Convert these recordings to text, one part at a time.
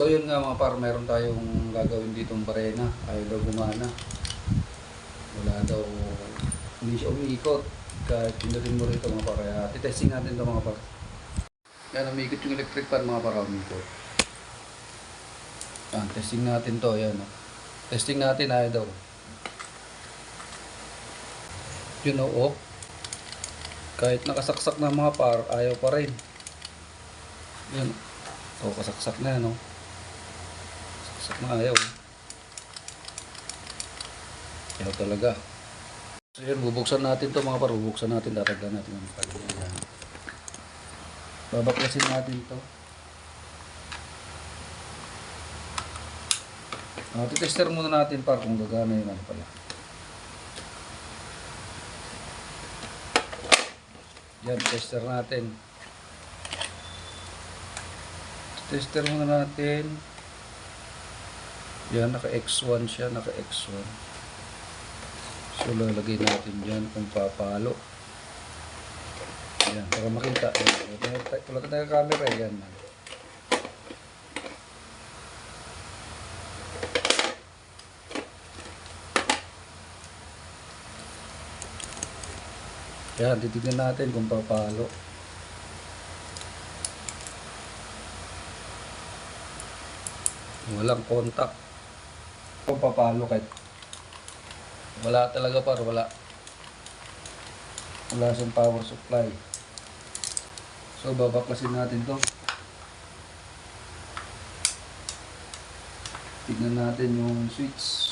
So yun nga mga par, meron tayong gagawin ditong barena. Ayaw daw gumana. Wala daw, hindi siya umiikot. Kahit pinutin mo rito mga par. Kaya titesting natin ito mga par. Yan, umikot yung electric fan mga par, umikot. Yan, testing natin to. Yan, oh. Testing natin, ayaw daw. Yun o, off. Kahit nakasaksak na mga par, ayaw pa rin. Yan. O, kasaksak na, no? Saksak na ayaw. Ayaw talaga. So yun, bubuksan natin to mga par. Bubuksan natin, tataglan natin ang pag Yan. Babaklasin natin to. Uh, titester muna natin par kung gagana yung ano pala. Yan, tester natin. Tester muna natin. Yan, naka X1 siya, naka X1. So, lalagay natin dyan kung papalo. Yan, para makita. Yan, wala tayong camera, yan. Yan, titignan natin kung papalo. Walang kontak. Kung papalo kahit wala talaga par, wala. Wala siyang power supply. So, babaklasin natin to. Tignan natin yung switch.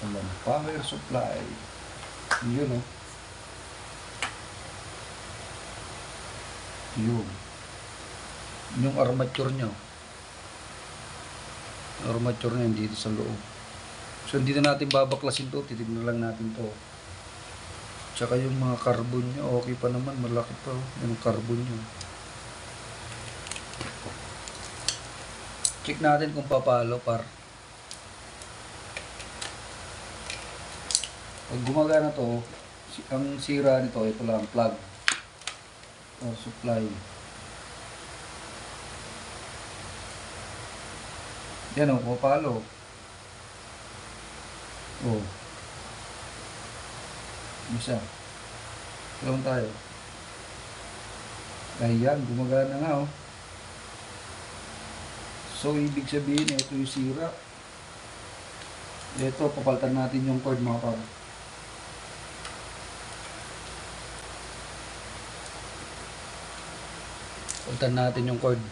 Walang power supply. Yun oh. Yun. Yung armature nyo. Armature nyo dito sa loob. So hindi na natin babaklasin to. Titignan lang natin to. Tsaka yung mga carbon nyo. Okay pa naman. Malaki pa. oh. Yung carbon nyo. Check natin kung papalo par. Pag gumagana to, ang sira nito, ito lang, plug. Or supply. Yan o, pumapalo. O. Isa. Tulong tayo. Ayan, gumagana nga o. So, ibig sabihin, ito yung sira. Ito, papalitan natin yung cord mga par. Palitan natin yung cord.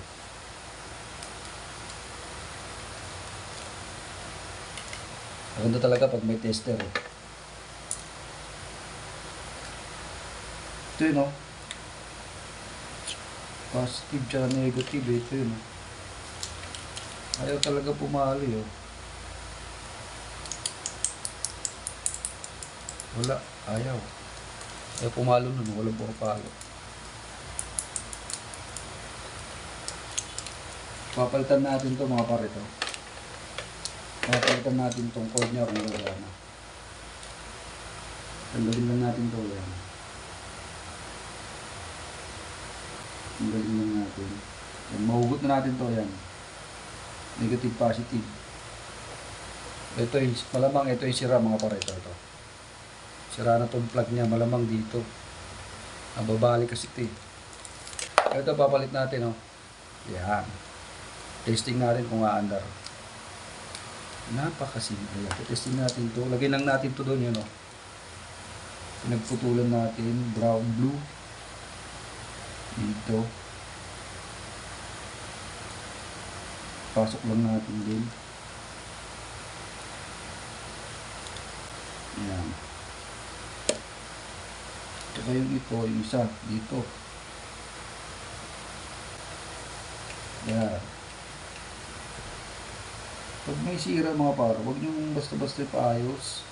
Maganda talaga pag may tester. Eh. Ito yun, oh. Positive tsaka negative, eh. Ito yun, oh. Ayaw talaga pumali, oh. Wala, ayaw. Ayaw pumalo nun, walang pumapalo. Papalitan natin to mga pare to. Papalitan natin tong cord niya kung gagana. Tanggalin lang natin to yan. Tanggalin lang natin. Yan, mahugot na natin to yan. Negative, positive. Ito yung, malamang ito yung sira mga pare ito. ito. Sira na tong plug niya, malamang dito. Nababali kasi ito eh. Ito papalit natin oh. Yan. Testing natin kung aandar. Napakasimple. Testing natin to. Lagyan lang natin to doon yun oh. Pinagputulan natin brown blue. Dito. Pasok lang natin din. Yan. Tsaka yung ito, yung isa, dito. Yan. May sira mga par, huwag nyo basta-basta paayos.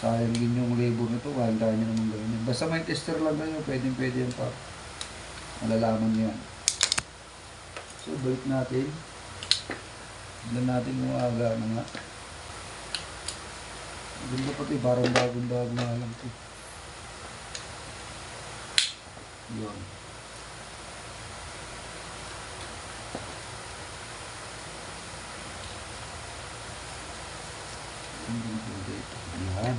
Sayang din yung labor nito, kaya kaya nyo naman gawin. Basta may tester lang kayo, pwedeng pwede yan par. Malalaman nyo yan. So, balik natin. Tignan natin kung aga na nga. Ganda pa ito, eh, parang bagong-bago na lang ito. Yun. Hindi na pwede ito. Ayan.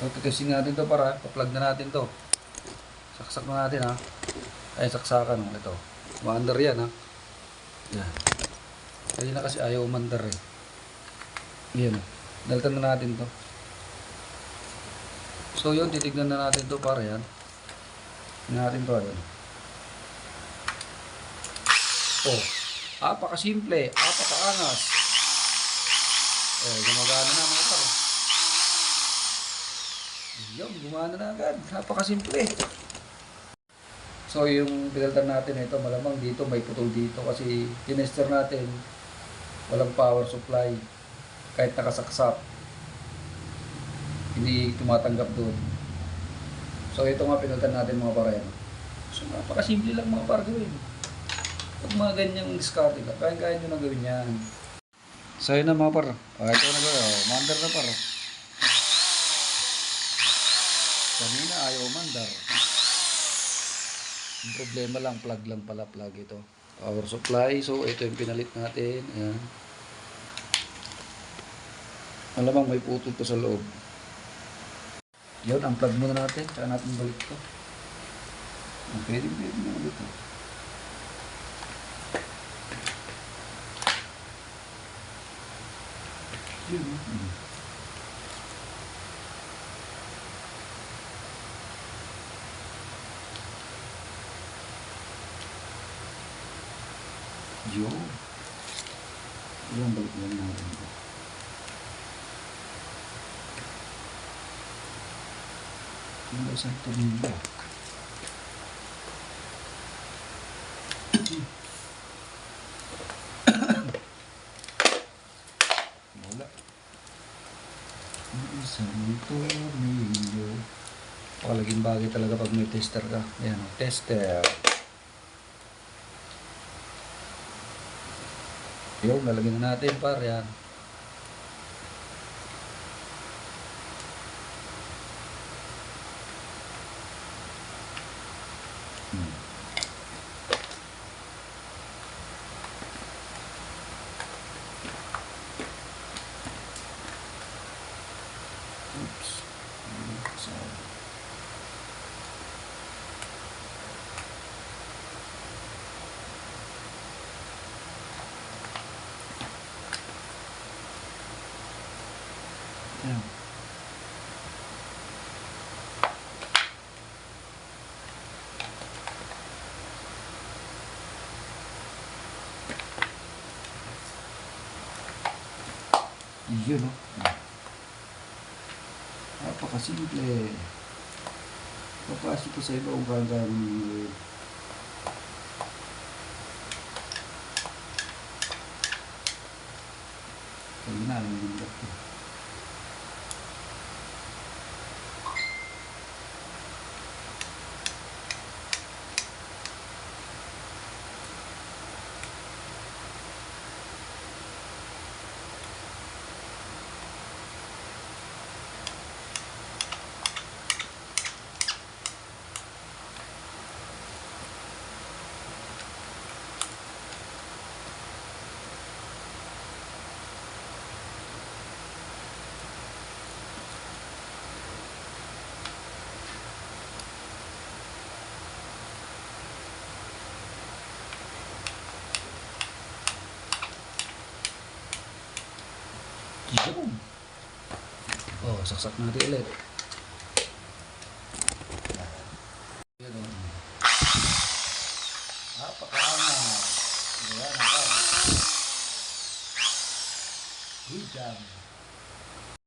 Titesting natin to para pa-plug na natin to. Saksak na natin ha. Ay, saksakan. oh. Ito. Maandar yan ha. Yan. Kanina kasi ayaw umandar eh. Yan. Dalitan na natin to. So yun, titignan na natin to para yan. Tingnan natin to. Ano. Oh, apakasimple, apakaangas. Oh, gumagana na mga par. Yun, gumana na agad. Napakasimple. So yung pinaltan natin ito, malamang dito may putol dito kasi tinester natin walang power supply kahit nakasaksak hindi tumatanggap doon. So ito nga pinuntan natin mga parayan. So napakasimple lang mga par gawin. Pag mga ganyang discarte ka, kaya-kaya nyo na gawin yan. So yun na mga par. Oh, ito na gawin. Oh, mandar na par. Kanina ayaw mandar. Yung problema lang, plug lang pala, plug ito. Power supply. So ito yung pinalit natin. Ayan. Alamang may putol pa sa loob. Yun, unplug muna natin. Saan natin balik to? Ah, Pwede, pwede na ulit to. Yun, hmm. Yun. Yun, balik lang natin to. Yung isang tornilyo. Wala. Yung isang tornilyo. Pakalaging bagay talaga pag may tester ka. Ayan, oh, tester. Yung, lalagyan na natin par yan. Hmm. Oops. Sorry. Ayan. Yun, no? Napakasimple. Papasok ko sa iba kung gagawin mo. Kaya na, nangyayari ko. Yun. Oh, saksak natin ulit. Yan o. Napakaangas. Ayan, ako. Good job.